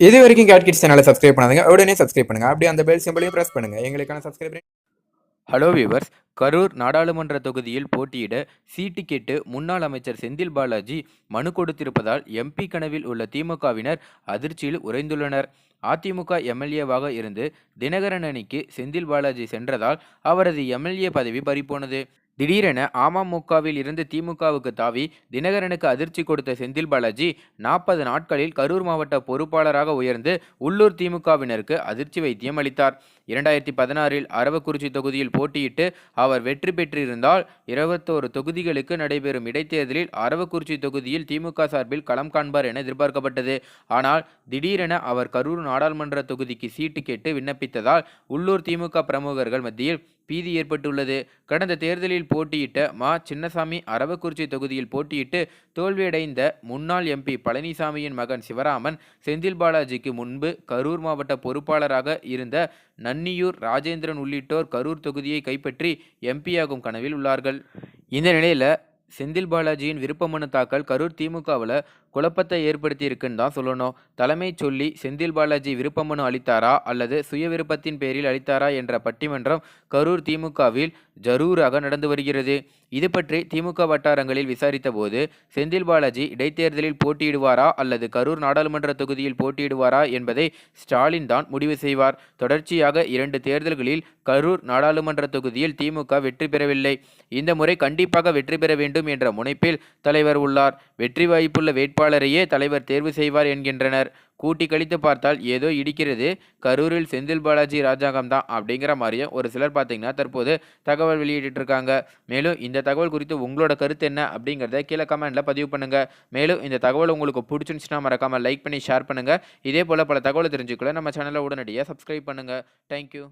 இது வரைக்கும் gate kids சேனலை சப்ஸ்கிரைப் பண்ணாதுங்க. உடனே சப்ஸ்கிரைப் பண்ணுங்க. அப்படியே அந்த பெல் சிம்பிளையும் பிரஸ் பண்ணுங்க. எங்களுக்கான சப்ஸ்கிரைப் ஹலோ வியூவர்ஸ் கரூர் நாடாளுமன்ற தொகுதியில் போட்டியிட சீட்டு கேட்டு முன்னாள் அமைச்சர் செந்தில் பாலாஜி மனு கொடுத்திருப்பதால் எம்பி கனவில் உள்ள திமுகவினர் அதிர்ச்சியில் உறைந்துள்ளனர். அதிமுக எம்எல்ஏவாக இருந்து தினகரன் அணிக்கு செந்தில் பாலாஜி சென்றதால் அவரது எம்எல்ஏ பதவி பறிப்போனது திடீரென அமமுகவில் இருந்து திமுகவுக்கு தாவி தினகரனுக்கு அதிர்ச்சி கொடுத்த செந்தில் பாலாஜி நாற்பது நாட்களில் கரூர் மாவட்ட பொறுப்பாளராக உயர்ந்து உள்ளூர் திமுகவினருக்கு அதிர்ச்சி வைத்தியம் அளித்தார். இரண்டாயிரத்தி பதினாறில் அரவக்குறிச்சி தொகுதியில் போட்டியிட்டு அவர் வெற்றி பெற்றிருந்தால் இருபத்தோரு தொகுதிகளுக்கு நடைபெறும் இடைத்தேர்தலில் அரவக்குறிச்சி தொகுதியில் திமுக சார்பில் களம் காண்பார் என எதிர்பார்க்கப்பட்டது. ஆனால் திடீரென அவர் கரூர் நாடாளுமன்ற தொகுதிக்கு சீட்டு கேட்டு விண்ணப்பித்ததால் உள்ளூர் திமுக பிரமுகர்கள் மத்தியில் பீதி ஏற்பட்டுள்ளது. கடந்த தேர்தலில் போட்டியிட்ட மா. சின்னசாமி அரவக்குறிச்சி தொகுதியில் போட்டியிட்டு தோல்வியடைந்த முன்னாள் எம்பி பழனிசாமியின் மகன் சிவராமன் செந்தில் பாலாஜிக்கு முன்பு கரூர் மாவட்ட பொறுப்பாளராக இருந்த நன்னியூர் ராஜேந்திரன் உள்ளிட்டோர் கரூர் தொகுதியை கைப்பற்றி எம்பியாகும் கனவில் உள்ளார்கள். இந்த நிலையில் செந்தில் பாலாஜியின் விருப்ப மனு தாக்கல் கரூர் திமுகவில் குழப்பத்தை ஏற்படுத்தியிருக்குன்னு தான் சொல்லணும். தலைமை சொல்லி செந்தில் பாலாஜி விருப்ப மனு அளித்தாரா அல்லது சுய விருப்பத்தின் பேரில் அளித்தாரா என்ற பட்டிமன்றம் கரூர் திமுகவில் ஜரூராக நடந்து வருகிறது. இது பற்றி திமுக வட்டாரங்களில் விசாரித்த போது செந்தில் பாலாஜி இடைத்தேர்தலில் போட்டியிடுவாரா அல்லது கரூர் நாடாளுமன்ற தொகுதியில் போட்டியிடுவாரா என்பதை ஸ்டாலின் தான் முடிவு செய்வார். தொடர்ச்சியாக இரண்டு தேர்தல்களில் கரூர் நாடாளுமன்ற தொகுதியில் திமுக வெற்றி பெறவில்லை. இந்த முறை கண்டிப்பாக வெற்றி பெற வேண்டும் என்ற முனைப்பில் தலைவர் உள்ளார். வெற்றி வாய்ப்புள்ள வேட்பாளரையே தலைவர் தேர்வு செய்வார் என்கின்றனர். கூட்டி கழித்து பார்த்தால் ஏதோ இடிக்கிறது. கரூரில் செந்தில் பாலாஜி ராஜாங்கம் தான் அப்படிங்கிற மாதிரியும் ஒரு சிலர் பார்த்தீங்கன்னா தற்போது தகவல் வெளியிட்டு இருக்காங்க மேலும் இந்த தகவல் குறித்து உங்களோட கருத்து என்ன அப்படிங்கிறத கீழே கமெண்ட்டில் பதிவு பண்ணுங்க. மேலும் இந்த தகவல் உங்களுக்கு பிடிச்சிருந்துச்சுன்னா மறக்காமல் லைக் பண்ணி ஷேர் பண்ணுங்க. இதே போல் பல தகவல் தெரிஞ்சுக்கல நம்ம சேனலை உடனடியாக சப்ஸ்கிரைப் பண்ணுங்கள் தேங்க்யூ